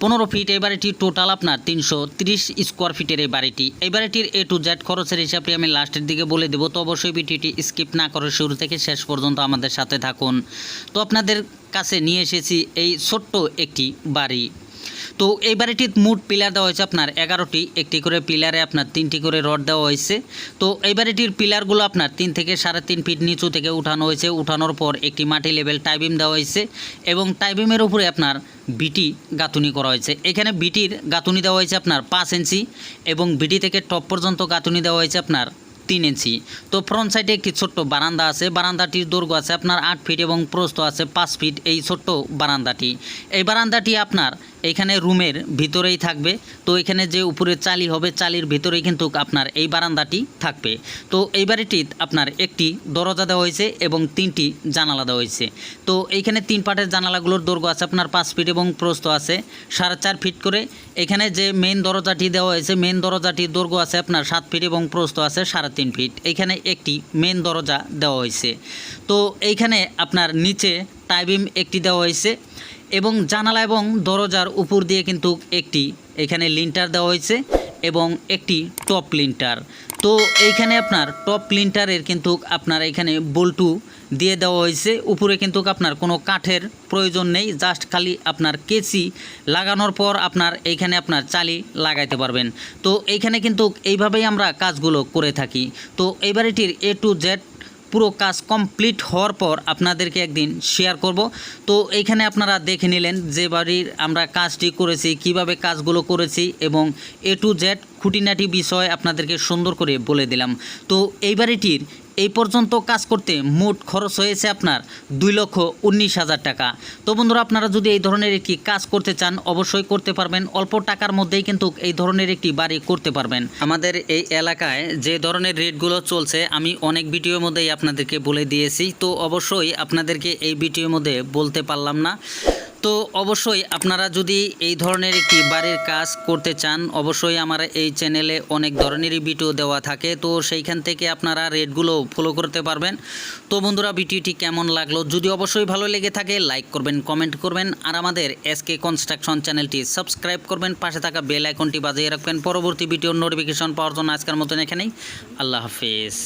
পনেরো ফিট এই বাড়িটি টোটাল আপনার তিনশো তিরিশ স্কোয়ার ফিটের এই বাড়িটি। এই বাড়িটির এ টু জেড খরচের হিসাবটি আমি লাস্টের দিকে বলে দেবো, তো অবশ্যই ভিডিওটি স্কিপ না করে শুরু থেকে শেষ পর্যন্ত আমাদের সাথে থাকুন। তো আপনাদের কাছে নিয়ে এসেছি এই ছোট্ট একটি বাড়ি। তো এই বাড়িটির মোট পিলার দেওয়া হয়েছে আপনার এগারোটি। একটি করে পিলারে আপনার, তিনটি করে রড দেওয়া হয়েছে। তো এই বাড়িটির পিলারগুলো আপনার তিন থেকে সাড়ে তিন ফিট নিচু থেকে উঠানো হয়েছে। উঠানোর পর একটি মাটি লেভেল টাইবিম দেওয়া হয়েছে এবং টাইবিমের উপরে আপনার বিটি গাঁথুনি করা হয়েছে। এখানে বিটির গাঁথুনি দেওয়া হয়েছে আপনার পাঁচ ইঞ্চি এবং বিটি থেকে টপ পর্যন্ত গাঁথুনি দেওয়া হয়েছে আপনার তিন ইঞ্চি। তো ফ্রন্ট সাইডে একটি ছোট্ট বারান্দা আছে। বারান্দাটির দৈর্ঘ্য আছে আপনার আট ফিট এবং প্রস্থ আছে পাঁচ ফিট এই ছোট্ট বারান্দাটি। এই বারান্দাটি আপনার এইখানে রুমের ভিতরেই থাকবে। তো এখানে যে উপরে চালি হবে, চালির ভিতরেই কিন্তু আপনার এই বারান্দাটি থাকবে। তো এই বাড়িটি আপনার একটি দরজা দেওয়া হয়েছে এবং তিনটি জানালা দেওয়া হয়েছে। তো এইখানে তিন পাটের জানালাগুলোর দৈর্ঘ্য আছে, আপনার পাঁচ ফিট এবং প্রস্ত আছে, সাড়ে চার ফিট করে। এখানে যে মেন দরজাটি দেওয়া হয়েছে মেন দরজাটির দৈর্ঘ্য আছে আপনার সাত ফিট এবং প্রস্ত আছে সাড়ে তিন ফিট। এইখানে একটি মেন দরজা দেওয়া হয়েছে। তো এইখানে আপনার নিচে টাইবিম একটি দেওয়া হয়েছে। এবং জানালা এবং দরজার উপর দিয়ে কিন্তু একটি এখানে লিন্টার দেওয়া হয়েছে এবং একটি টপ লিন্টার। তো এইখানে আপনার টপ লিন্টারের কিন্তু আপনার এখানে বল্টু দিয়ে দেওয়া হয়েছে। উপরে কিন্তু আপনার কোনো কাঠের প্রয়োজন নেই, জাস্ট খালি আপনার কেসি লাগানোর পর আপনার এইখানে আপনার চালি লাগাইতে পারবেন। তো এইখানে কিন্তু এইভাবেই আমরা কাজগুলো করে থাকি। তো এই বাড়িটির এ টু জেড পুরো কাজ কমপ্লিট হওয়ার পর আপনাদেরকে একদিন শেয়ার করব। তো এইখানে আপনারা দেখে নিলেন যে বাড়ির আমরা কাজটি করেছি, কীভাবে কাজগুলো করেছি এবং এ টু জেড খুঁটিনাটি বিষয় আপনাদেরকে সুন্দর করে বলে দিলাম। তো এই বাড়িটির এই পর্যন্ত কাজ করতে মোট খরচ হয়েছে আপনার দুই লক্ষ উনিশ হাজার টাকা। তো বন্ধুরা, আপনারা যদি এই ধরনের একটি কাজ করতে চান, অবশ্যই করতে পারবেন। অল্প টাকার মধ্যেই কিন্তু এই ধরনের একটি বাড়ি করতে পারবেন। আমাদের এই এলাকায় যে ধরনের রেটগুলো চলছে, আমি অনেক ভিডিওর মধ্যেই আপনাদেরকে বলে দিয়েছি। তো অবশ্যই আপনাদেরকে এই ভিডিওর মধ্যে বলতে পারলাম না। তো অবশ্যই আপনারা যদি এই ধরনের একটি বাড়ির কাজ করতে চান, অবশ্যই আমার এই চ্যানেলে অনেক ধরনেরই ভিডিও দেওয়া থাকে। তো সেইখান থেকে আপনারা রেটগুলো ফলো করতে পারবেন। তো বন্ধুরা, ভিডিওটি কেমন লাগল? যদি অবশ্যই ভালো লেগে থাকে লাইক করবেন কমেন্ট করবেন, আর আমাদের এসকে কনস্ট্রাকশন চ্যানেলটি সাবস্ক্রাইব করবেন, পাশে থাকা বেল আইকনটি বাজিয়ে রাখবেন। পরবর্তী ভিডিওর নোটিফিকেশন পাওয়ার জন্য আজকের মতন এখানেই। আল্লাহ হাফিজ।